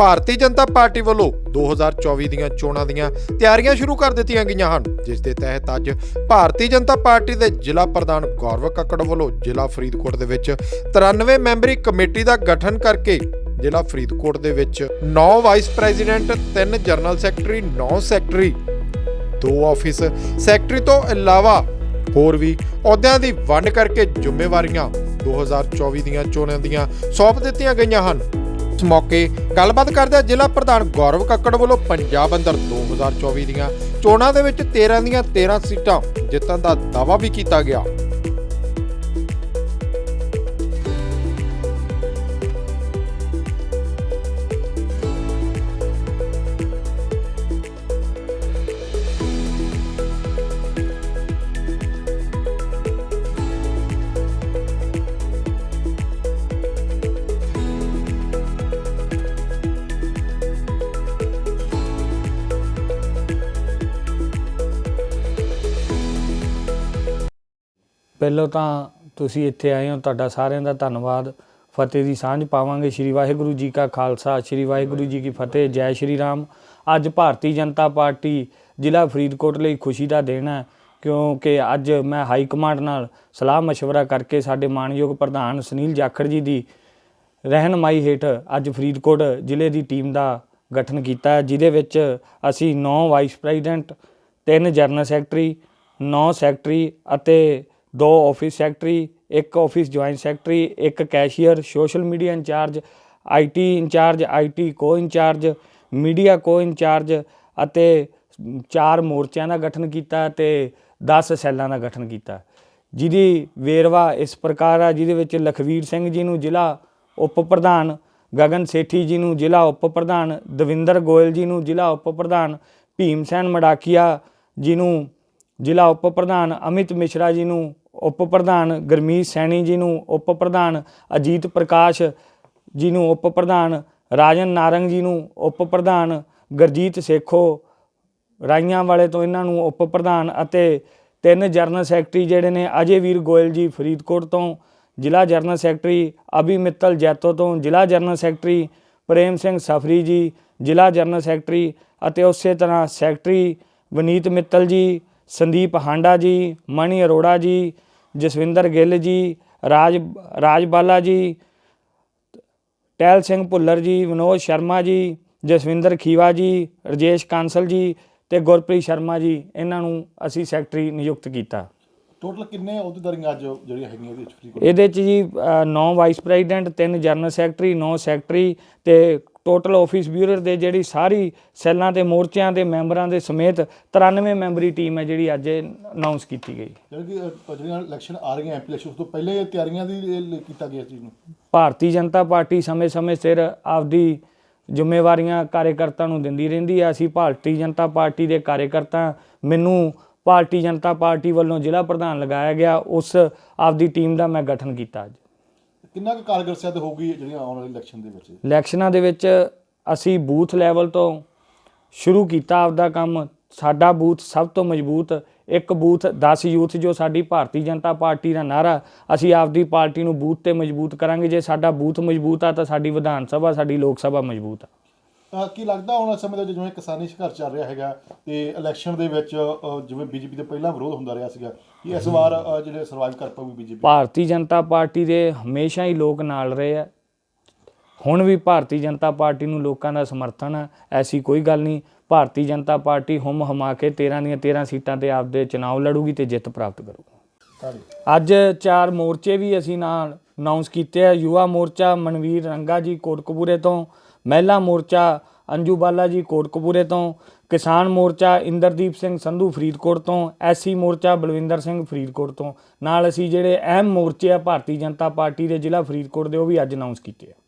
Bharatiya Janata party ਵੱਲੋਂ 2024 ਦੀਆਂ ਚੋਣਾਂ ਦੀਆਂ ਤਿਆਰੀਆਂ ਸ਼ੁਰੂ ਕਰ ਦਿੱਤੀਆਂ ਗਈਆਂ ਹਨ, ਜਿਸ ਦੇ ਤਹਿਤ ਅੱਜ ਭਾਰਤੀ ਜਨਤਾ ਪਾਰਟੀ ਦੇ ਜ਼ਿਲ੍ਹਾ ਪ੍ਰਧਾਨ ਗੌਰਵ ਕੱਕੜ ਵੱਲੋਂ ਜ਼ਿਲ੍ਹਾ ਫਰੀਦਕੋਟ ਦੇ ਵਿੱਚ 93 ਮੈਂਬਰੀ ਕਮੇਟੀ ਦਾ ਗਠਨ ਕਰਕੇ ਜ਼ਿਲ੍ਹਾ ਫਰੀਦਕੋਟ ਦੇ ਵਿੱਚ 9 vice president 3 general secretary 9 secretary, ਦੋ ਆਫਿਸ ਸੈਕਟਰੀ ਤੋਂ ਇਲਾਵਾ ਹੋਰ ਵੀ ਅਹੁਦਿਆਂ ਦੀ ਵੰਡ ਕਰਕੇ ਜ਼ਿੰਮੇਵਾਰੀਆਂ 2024 ਦੀਆਂ ਚੋਣਾਂ ਦੀਆਂ ਸੌਂਪ ਦਿੱਤੀਆਂ ਗਈਆਂ ਹਨ। ਇਸ ਮੌਕੇ। ਗੱਲਬਾਤ ਕਰਦਿਆਂ ਜ਼ਿਲ੍ਹਾ ਪ੍ਰਧਾਨ ਗੌਰਵ ਕੱਕੜ ਵੱਲੋਂ ਪੰਜਾਬ ਅੰਦਰ 2024 ਦੀਆਂ ਚੋਣਾਂ ਦੇ ਵਿੱਚ 13 ਦੀਆਂ 13 ਸੀਟਾਂ ਜਿੱਤਣ ਦਾ ਦਾਅਵਾ ਵੀ ਕੀਤਾ ਗਿਆ। ਪਹਿਲਾਂ ਤਾਂ ਤੁਸੀਂ ਇੱਥੇ ਆਏ ਹੋ, ਤੁਹਾਡਾ ਸਾਰਿਆਂ ਦਾ ਧੰਨਵਾਦ। ਫਤਿਹ ਦੀ ਸਾਂਝ ਪਾਵਾਂਗੇ। ਸ੍ਰੀ ਵਾਹਿਗੁਰੂ ਜੀ ਕਾ ਖਾਲਸਾ, ਸ੍ਰੀ ਵਾਹਿਗੁਰੂ ਜੀ ਕੀ ਫਤਿਹ, ਜੈ ਸ਼੍ਰੀ ਰਾਮ। ਅੱਜ ਭਾਰਤੀ ਜਨਤਾ ਪਾਰਟੀ ਜ਼ਿਲ੍ਹਾ ਫਰੀਦਕੋਟ ਲਈ ਖੁਸ਼ੀ ਦਾ ਦਿਨ ਹੈ, ਕਿਉਂਕਿ ਅੱਜ ਮੈਂ ਹਾਈ ਕਮਾਂਡ ਨਾਲ ਸਲਾਹ مشਵਰਾ ਕਰਕੇ ਸਾਡੇ ਮਾਨਯੋਗ ਪ੍ਰਧਾਨ ਸੁਨੀਲ ਜਾਖੜ ਜੀ ਦੀ ਰਹਿਨਮਾਈ ਹੇਠ ਅੱਜ ਫਰੀਦਕੋਟ ਜ਼ਿਲ੍ਹੇ ਦੀ ਟੀਮ ਦਾ ਗਠਨ ਕੀਤਾ ਹੈ, ਜਿਹਦੇ ਵਿੱਚ ਅਸੀਂ 9 vice president 3 general secretary 9 secretary ਅਤੇ ਦੋ ਆਫਿਸ ਸੈਕਟਰੀ, ਇੱਕ ਆਫਿਸ ਜੁਆਇੰਟ ਸੈਕਟਰੀ, ਇੱਕ cashier, social media incharge IT incharge IT co incharge media co incharge ਅਤੇ ਚਾਰ ਮੋਰਚਿਆਂ ਦਾ ਗਠਨ ਕੀਤਾ ਤੇ 10 ਸੈੱਲਾਂ ਦਾ ਗਠਨ ਕੀਤਾ। ਜਿਹਦੀ ਵੇਰਵਾ ਇਸ ਪ੍ਰਕਾਰ ਆ, ਜਿਹਦੇ ਵਿੱਚ ਲਖਵੀਰ ਸਿੰਘ ਜੀ ਨੂੰ ਜ਼ਿਲ੍ਹਾ ਉਪ ਪ੍ਰਧਾਨ, ਗਗਨ ਸੇਠੀ ਜੀ ਨੂੰ ਜ਼ਿਲ੍ਹਾ ਉਪ ਪ੍ਰਧਾਨ, ਦਵਿੰਦਰ ਗੋਇਲ ਜੀ ਨੂੰ ਜ਼ਿਲ੍ਹਾ ਉਪ ਪ੍ਰਧਾਨ, ਭੀਮ ਸੈਨ ਮੜਾਕੀਆ ਜੀ ਨੂੰ ਜ਼ਿਲ੍ਹਾ ਉਪ ਪ੍ਰਧਾਨ, ਅਮਿਤ ਮਿਸ਼ਰਾ ਜੀ ਨੂੰ ਉਪ ਪ੍ਰਧਾਨ ਗਰਮੀਤ ਸੈਣੀ ਜੀ ਨੂੰ ਉਪ ਪ੍ਰਧਾਨ ਅਜੀਤ ਪ੍ਰਕਾਸ਼ ਜੀ ਨੂੰ ਉਪ ਪ੍ਰਧਾਨ ਰਾਜਨ ਨਾਰੰਗ ਜੀ ਨੂੰ ਉਪ ਪ੍ਰਧਾਨ ਗਰਜੀਤ ਸੇਖੋ ਰਾਈਆਂ ਵਾਲੇ ਤੋਂ ਇਹਨਾਂ ਨੂੰ ਉਪ ਪ੍ਰਧਾਨ ਅਤੇ ਤਿੰਨ ਜਰਨਲ ਸੈਕਟਰੀ ਜਿਹੜੇ ਨੇ ਅਜੇ ਵੀਰ ਗੋਇਲ ਜੀ ਫਰੀਦਕੋਟ ਤੋਂ, ਜ਼ਿਲ੍ਹਾ ਜਰਨਲ ਸੈਕਟਰੀ ਅਭੀ ਮਿੱਤਲ ਜੈਤੋ ਤੋਂ, ਜ਼ਿਲ੍ਹਾ ਜਰਨਲ ਸੈਕਟਰੀ ਪ੍ਰੇਮ ਸਿੰਘ ਸਫਰੀ ਜੀ, ਜ਼ਿਲ੍ਹਾ ਜਰਨਲ ਸੈਕਟਰੀ ਅਤੇ ਉਸੇ ਤਰ੍ਹਾਂ ਸੈਕਟਰੀ ਵਨੀਤ ਮਿੱਤਲ ਜੀ, ਸੰਦੀਪ ਹਾਂਡਾ ਜੀ, ਮਣੀ ਅਰੋੜਾ ਜੀ ਜਸਵਿੰਦਰ ਗਿੱਲ ਜੀ ਰਾਜ ਰਾਜਬਾਲਾ ਜੀ ਟਹਿਲ ਸਿੰਘ ਭੁੱਲਰ ਜੀ ਵਿਨੋਦ ਸ਼ਰਮਾ ਜੀ ਜਸਵਿੰਦਰ ਖੀਵਾ ਜੀ ਰਜੇਸ਼ ਕਾਂਸਲ ਜੀ ਤੇ ਗੁਰਪ੍ਰੀਤ ਸ਼ਰਮਾ ਜੀ ਇਹਨਾਂ ਨੂੰ ਅਸੀਂ ਸੈਕਟਰੀ ਨਿਯੁਕਤ ਕੀਤਾ। ਟੋਟਲ ਕਿੰਨੇ ਅਹੁਦੇਦਾਰੀਆਂ ਅੱਜ ਜਿਹੜੀਆਂ ਹੈਗੀਆਂ ਇਹਦੇ ਵਿੱਚ ਇਹਦੇ ਚ ਜੀ 9 vice president 3 general secretary 9 secretary ਤੇ ਟੋਟਲ ਆਫਿਸ ਬਿਊਰੋ ਦੇ ਜਿਹੜੀ ਸਾਰੀ ਸੈੱਲਾਂ ਤੇ ਮੋਰਚਿਆਂ ਦੇ ਮੈਂਬਰਾਂ ਦੇ ਸਮੇਤ 93 ਮੈਂਬਰੀ ਟੀਮ ਹੈ ਜਿਹੜੀ ਅੱਜ ਅਨਾਉਂਸ ਕੀਤੀ ਗਈ। ਜਿਹੜੀ ਕਿ ਅ, ਜਿਹੜੀਆਂ ਇਲੈਕਸ਼ਨ ਆ ਰਹੀਆਂ ਐਮਪੀ ਇਲੈਕਸ਼ਨ ਉਸ ਤੋਂ ਪਹਿਲੇ ਤਿਆਰੀਆਂ ਦੀ ਇਹ ਲਈ ਕੀਤਾ ਗਿਆ ਇਸ ਚੀਜ਼ ਨੂੰ? ਭਾਰਤੀ ਜਨਤਾ ਪਾਰਟੀ ਸਮੇਂ-ਸਮੇਂ ਸਿਰ ਆਪਦੀ ਜ਼ਿੰਮੇਵਾਰੀਆਂ ਕਾਰਜਕਰਤਾ ਨੂੰ ਦਿੰਦੀ ਰਹਿੰਦੀ ਹੈ ਅਸੀਂ ਭਾਰਤੀ ਜਨਤਾ ਪਾਰਟੀ ਦੇ ਕਾਰਜਕਰਤਾ ਮੈਨੂੰ ਭਾਰਤੀ ਜਨਤਾ ਪਾਰਟੀ ਵੱਲੋਂ ਜ਼ਿਲ੍ਹਾ ਪ੍ਰਧਾਨ ਲਗਾਇਆ ਗਿਆ। ਉਸ ਆਪਦੀ ਟੀਮ ਦਾ ਮੈਂ ਗਠਨ ਕੀਤਾ ਅੱਜ। ਕਿੰਨਾ ਕੁ ਕਾਰਗਰ ਸਿੱਧ ਹੋਊਗੀ ਜਿਹੜੀਆਂ ਆਉਣ ਵਾਲੀ ਇਲੈਕਸ਼ਨ ਦੇ ਵਿੱਚ? ਇਲੈਕਸ਼ਨਾਂ ਦੇ ਵਿੱਚ ਅਸੀਂ ਬੂਥ ਲੈਵਲ ਤੋਂ ਸ਼ੁਰੂ ਕੀਤਾ ਆਪਦਾ ਕੰਮ। ਸਾਡਾ ਬੂਥ ਸਭ ਤੋਂ ਮਜ਼ਬੂਤ, ਇੱਕ ਬੂਥ 10 ਯੂਥ ਜੋ ਸਾਡੀ ਭਾਰਤੀ ਜਨਤਾ ਪਾਰਟੀ ਦਾ ਨਾਰਾ ਅਸੀਂ ਆਪਦੀ ਪਾਰਟੀ ਨੂੰ ਬੂਥ ਤੇ ਮਜ਼ਬੂਤ ਕਰਾਂਗੇ। ਜੇ ਸਾਡਾ ਬੂਥ ਮਜ਼ਬੂਤ ਆ ਤਾਂ ਸਾਡੀ ਵਿਧਾਨ ਸਭਾ, ਸਾਡੀ ਲੋਕ ਸਭਾ ਮਜ਼ਬੂਤ ਆ। ਕੀ ਲੱਗਦਾ ਆਉਣ ਵਾਲੇ ਸਮੇਂ ਦੇ ਵਿੱਚ ਜਿਵੇਂ ਕਿਸਾਨੀ ਸੰਘਰਸ਼ ਚੱਲ ਰਿਹਾ ਹੈਗਾ ਤੇ ਇਲੈਕਸ਼ਨ ਦੇ ਵਿੱਚ ਅ, ਜਿਵੇਂ ਬੀਜੇਪੀ ਦੇ ਪਹਿਲਾਂ ਵਿਰੋਧ ਹੁੰਦਾ ਰਿਹਾ ਸੀਗਾ ਕਿ ਇਸ ਵਾਰ ਅ, ਜਿਹੜੇ ਸਰਵਾਈਵ ਕਰ ਪਾਊਗੀ ਬੀਜੇਪੀ? ਭਾਰਤੀ ਜਨਤਾ ਪਾਰਟੀ ਦੇ ਹਮੇਸ਼ਾ ਹੀ ਲੋਕ ਨਾਲ ਰਹੇ ਆ। ਹੁਣ ਵੀ ਭਾਰਤੀ ਜਨਤਾ ਪਾਰਟੀ ਨੂੰ ਲੋਕਾਂ ਦਾ ਸਮਰਥਨ ਹੈ ਐਸੀ ਕੋਈ ਗੱਲ ਨਹੀਂ। ਭਾਰਤੀ ਜਨਤਾ ਪਾਰਟੀ ਹੁਮ ਹਮਾ ਕੇ 13 ਦੀਆਂ 13 ਸੀਟਾਂ ਤੇ ਆਪਦੇ ਚੁਣਾਵ ਲੜੂਗੀ ਤੇ ਜਿੱਤ ਪ੍ਰਾਪਤ ਕਰੂਗੀ। ਅੱਜ ਚਾਰ ਮੋਰਚੇ ਵੀ ਅਸੀਂ ਨਾਲ ਅਨਾਉਂਸ ਕੀਤੇ ਆ। ਯੁਵਾ ਮੋਰਚਾ ਮਨਵੀਰ ਰੰਗਾ ਜੀ ਕੋਟਕਪੂਰੇ ਤੋਂ ਮਹਿਲਾ ਮੋਰਚਾ ਅੰਜੂ ਬਾਲਾ ਜੀ ਕੋਟਕਪੂਰੇ ਤੋਂ, ਕਿਸਾਨ ਮੋਰਚਾ ਇੰਦਰਦੀਪ ਸਿੰਘ ਸੰਧੂ ਫਰੀਦਕੋਟ ਤੋਂ ਐਸਸੀ ਮੋਰਚਾ ਬਲਵਿੰਦਰ ਸਿੰਘ ਫਰੀਦਕੋਟ ਤੋਂ। ਨਾਲ ਅਸੀਂ ਜਿਹੜੇ ਅਹਿਮ ਮੋਰਚੇ ਆ, ਭਾਰਤੀ ਜਨਤਾ ਪਾਰਟੀ ਦੇ ਜ਼ਿਲ੍ਹਾ ਫਰੀਦਕੋਟ ਦੇ, ਉਹ ਵੀ ਅੱਜ ਅਨਾਉਂਸ ਕੀਤੇ ਆ।